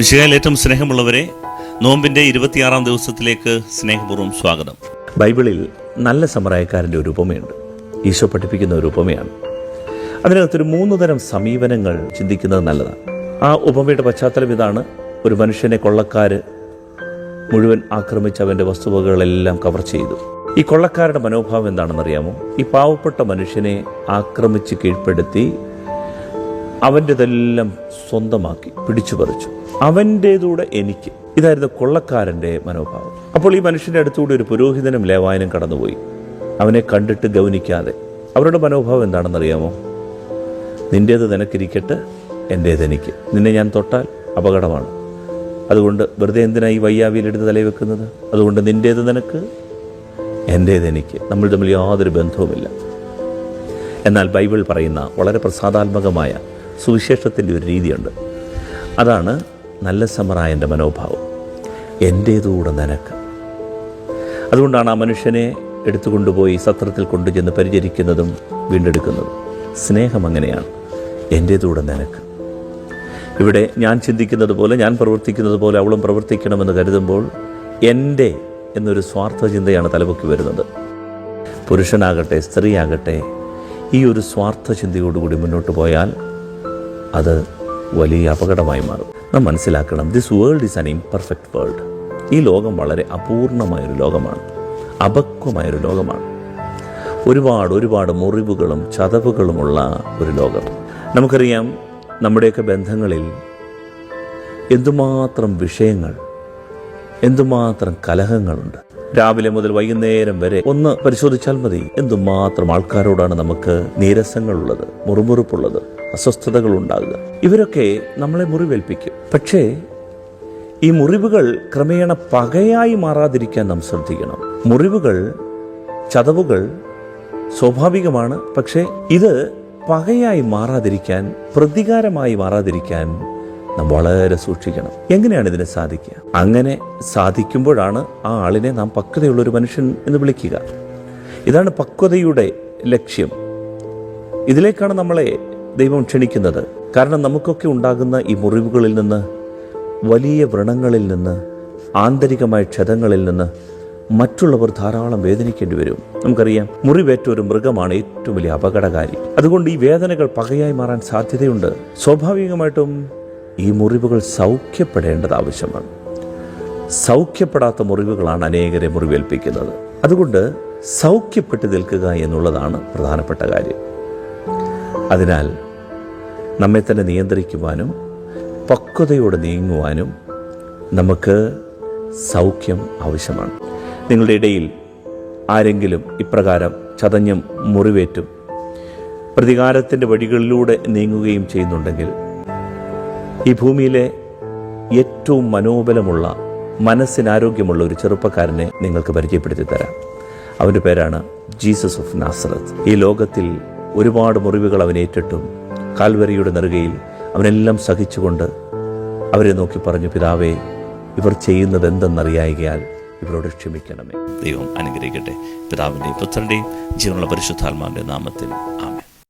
വിശുകായിൽ ഏറ്റവും സ്നേഹമുള്ളവരെ നോമ്പിന്റെ ഇരുപത്തിയാറാം ദിവസത്തിലേക്ക് സ്നേഹപൂർവം സ്വാഗതം. ബൈബിളിൽ നല്ല സമറായക്കാരന്റെ ഒരു ഉപമയുണ്ട്. ഈശോ പഠിപ്പിക്കുന്ന ഒരു ഉപമയാണ്. അതിനകത്തൊരു മൂന്ന് തരം സമീപനങ്ങൾ ചിന്തിക്കുന്നത് നല്ലതാണ്. ആ ഉപമയുടെ പശ്ചാത്തലം ഇതാണ്. ഒരു മനുഷ്യനെ കൊള്ളക്കാർ മുഴുവൻ ആക്രമിച്ച് അവന്റെ വസ്തുവകകളെല്ലാം കവർ ചെയ്തു. ഈ കൊള്ളക്കാരുടെ മനോഭാവം എന്താണെന്നറിയാമോ? ഈ പാവപ്പെട്ട മനുഷ്യനെ ആക്രമിച്ച് കീഴ്പ്പെടുത്തി അവന്റെതെല്ലാം സ്വന്തമാക്കി പിടിച്ചു പറിച്ചു അവന്റേതൂടെ എനിക്ക്. ഇതായിരുന്നു കൊള്ളക്കാരന്റെ മനോഭാവം. അപ്പോൾ ഈ മനുഷ്യന്റെ അടുത്തുകൂടി ഒരു പുരോഹിതനും ലേവായനും കടന്നുപോയി. അവനെ കണ്ടിട്ട് ഗൗനിക്കാതെ. അവരുടെ മനോഭാവം എന്താണെന്നറിയാമോ? നിന്റേത് നിനക്കിരിക്കട്ടെ എന്റേത് എനിക്ക്. നിന്നെ ഞാൻ തൊട്ടാൽ അപകടമാണ്. അതുകൊണ്ട് വെറുതെ എന്തിനായി വയ്യാവിയിലെടുത്ത് തലവെക്കുന്നത് അതുകൊണ്ട് നിന്റേത് നിനക്ക് എന്റേത് എനിക്ക്. നമ്മൾ തമ്മിൽ യാതൊരു ബന്ധവുമില്ല. എന്നാൽ ബൈബിൾ പറയുന്ന വളരെ പ്രസാദാത്മകമായ സുവിശേഷത്തിന്റെ ഒരു രീതിയുണ്ട്. അതാണ് നല്ല സമറായന്റെ മനോഭാവം. എന്റേതുകൂടെ നിനക്ക്. അതുകൊണ്ടാണ് ആ മനുഷ്യനെ എടുത്തുകൊണ്ടുപോയി സത്രത്തിൽ കൊണ്ടുചെന്ന് പരിചരിക്കുന്നതും വീണ്ടെടുക്കുന്നതും. സ്നേഹം അങ്ങനെയാണ്. എന്റേതുകൂടെ നിനക്ക്. ഇവിടെ ഞാൻ ചിന്തിക്കുന്നത് പോലെ ഞാൻ പ്രവർത്തിക്കുന്നത് പോലെ അവളും പ്രവർത്തിക്കണമെന്ന് കരുതുമ്പോൾ എന്റെ എന്നൊരു സ്വാർത്ഥ ചിന്തയാണ് തലപൊക്കി വരുന്നത്. പുരുഷനാകട്ടെ സ്ത്രീയാകട്ടെ ഈ ഒരു സ്വാർത്ഥ ചിന്തയോടുകൂടി മുന്നോട്ട് പോയാൽ അത് വലിയ അപകടമായി മാറും. നാം മനസ്സിലാക്കണം this world is an imperfect world ഈ ലോകം വളരെ അപൂർണമായൊരു ലോകമാണ്. അപക്വമായൊരു ലോകമാണ്. ഒരുപാട് ഒരുപാട് മുറിവുകളും ചതവുകളുമുള്ള ഒരു ലോകം. നമുക്കറിയാം നമ്മുടെയൊക്കെ ബന്ധങ്ങളിൽ എന്തുമാത്രം വിഷയങ്ങൾ എന്തുമാത്രം കലഹങ്ങളുണ്ട്. രാവിലെ മുതൽ വൈകുന്നേരം വരെ ഒന്ന് പരിശോധിച്ചാൽ മതി. എന്തുമാത്രം ആൾക്കാരോടാണ് നമുക്ക് നീരസങ്ങളുള്ളത് മുറുമുറുപ്പുള്ളത്. അസ്വസ്ഥതകൾ ഉണ്ടാകുക ഇവരൊക്കെ നമ്മളെ മുറിവേൽപ്പിക്കും. പക്ഷേ ഈ മുറിവുകൾ ക്രമേണ പകയായി മാറാതിരിക്കാൻ നാം ശ്രദ്ധിക്കണം. മുറിവുകൾ ചതവുകൾ സ്വാഭാവികമാണ്. പക്ഷേ ഇത് പകയായി മാറാതിരിക്കാൻ പ്രതികാരമായി മാറാതിരിക്കാൻ നാം വളരെ സൂക്ഷിക്കണം. എങ്ങനെയാണ് ഇതിനെ സാധിക്കുക? അങ്ങനെ സാധിക്കുമ്പോഴാണ് ആ ആളിനെ നാം പക്വതയുള്ള ഒരു മനുഷ്യൻ എന്ന് വിളിക്കുക. ഇതാണ് പക്വതയുടെ ലക്ഷ്യം. ഇതിലേക്കാണ് നമ്മളെ ദൈവം ക്ഷണിക്കുന്നത്. കാരണം നമുക്കൊക്കെ ഉണ്ടാകുന്ന ഈ മുറിവുകളിൽ നിന്ന് വലിയ വ്രണങ്ങളിൽ നിന്ന് ആന്തരികമായ ക്ഷതങ്ങളിൽ നിന്ന് മറ്റുള്ളവർ ധാരാളം വേദനിക്കേണ്ടി വരും. നമുക്കറിയാം മുറിവേറ്റ ഒരു മൃഗമാണ് ഏറ്റവും വലിയ അപകടകാരി. അതുകൊണ്ട് ഈ വേദനകൾ പകയായി മാറാൻ സാധ്യതയുണ്ട്. സ്വാഭാവികമായിട്ടും ഈ മുറിവുകൾ സൗഖ്യപ്പെടേണ്ടത് ആവശ്യമാണ്. സൗഖ്യപ്പെടാത്ത മുറിവുകളാണ് അനേകരെ മുറിവേൽപ്പിക്കുന്നത്. അതുകൊണ്ട് സൗഖ്യപ്പെട്ട് നിൽക്കുക എന്നുള്ളതാണ് പ്രധാനപ്പെട്ട കാര്യം. അതിനാൽ നമ്മെ തന്നെ നിയന്ത്രിക്കുവാനും പക്വതയോടെ നീങ്ങുവാനും നമുക്ക് സൗഖ്യം ആവശ്യമാണ്. നിങ്ങളുടെ ഇടയിൽ ആരെങ്കിലും ഇപ്രകാരം ചതഞ്ഞും മുറിവേറ്റും പ്രതികാരത്തിന്റെ വഴികളിലൂടെ നീങ്ങുകയും ചെയ്യുന്നുണ്ടെങ്കിൽ ഈ ഭൂമിയിലെ ഏറ്റവും മനോബലമുള്ള മനസ്സിനാരോഗ്യമുള്ള ഒരു ചെറുപ്പക്കാരനെ നിങ്ങൾക്ക് പരിചയപ്പെടുത്തി തരാം അവന്റെ പേരാണ് ജീസസ് ഓഫ് നാസറത്ത്. ഈ ലോകത്തിൽ ഒരുപാട് മുറിവുകൾ അവൻ ഏറ്റിട്ടും. കാൽവരിയുടെ നെറുകയിൽ അവനെല്ലാം സഹിച്ചുകൊണ്ട് അവരെ നോക്കി പറഞ്ഞു പിതാവേ ഇവർ ചെയ്യുന്നത് എന്തെന്നറിയായികയാൽ ഇവരോട് ക്ഷമിക്കണമേ. ദൈവം അനുഗ്രഹിക്കട്ടെ. പിതാവിന്റെയും പുത്രന്റെയും ജീവനുള്ള പരിശുദ്ധാത്മാവിന്റെ നാമത്തിൽ ആമേൻ.